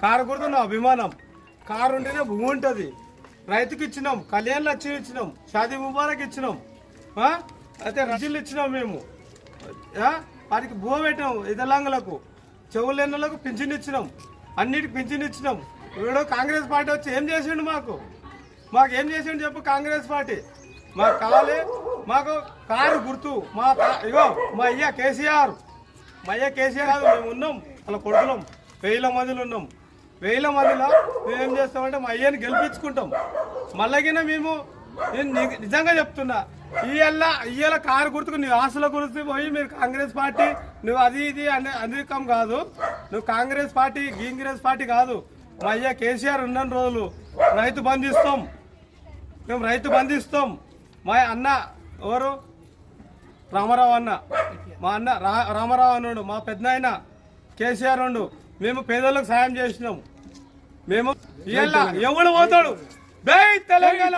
Car గుర్తు నా అభిమానం. కారు ఉంటేనే భూమి ఉంటుంది. రైతుకి ఇచ్చినాం కళ్యాణ్ లక్ష్యం ఇచ్చినాం షాదీ ముబారక్ ఇచ్చినాం. అయితే రజీలు ఇచ్చినాం మేము. వారికి భూమి పెట్టినాం ఇదలాంగులకు చెవులెన్నలకు పింఛన్ ఇచ్చినాం. అన్నిటికి పింఛన్ ఇచ్చినాం. ఇప్పుడు కాంగ్రెస్ పార్టీ వచ్చి ఏం చేసిండు మాకు? మాకు ఏం చేసిండు చెప్పు కాంగ్రెస్ పార్టీ? మాకు కావాలి మాకు కారు గుర్తు. మా ఇగో మా అయ్య కేసీఆర్. మా అయ్య కేసీఆర్ కాదు మేము ఉన్నాం అలా కొడుకున్నాం వేల మందిలో ఉన్నాం. వేల మందిలో మేము ఏం చేస్తామంటే మా అయ్యని గెలిపించుకుంటాం. మళ్ళగిన మేము నేను ని- నిజంగా చెప్తున్నా ఇవాళ ఇవాళ కారు గుర్తుకు నీ ఆశల గురించి పోయి మీరు కాంగ్రెస్ పార్టీ నువ్వు అది ఇది అనే అనేకం కాదు. నువ్వు కాంగ్రెస్ పార్టీ కాంగ్రెస్ పార్టీ కాదు. మా అయ్య కేసీఆర్ ఉన్న రోజులు రైతు బంధిస్తాం. మేము రైతు బంధిస్తాం. మా అన్న ఎవరు? రామారావు అన్న. మా అన్న రా రామారావు అన్నాడు. మా పెద్ద ఆయన కేసీఆర్ ఉండు. మేము పేదలకు సాయం చేసినాం మేము ఇవాళ ఎవడు పోతాడు? జై తెలంగాణ!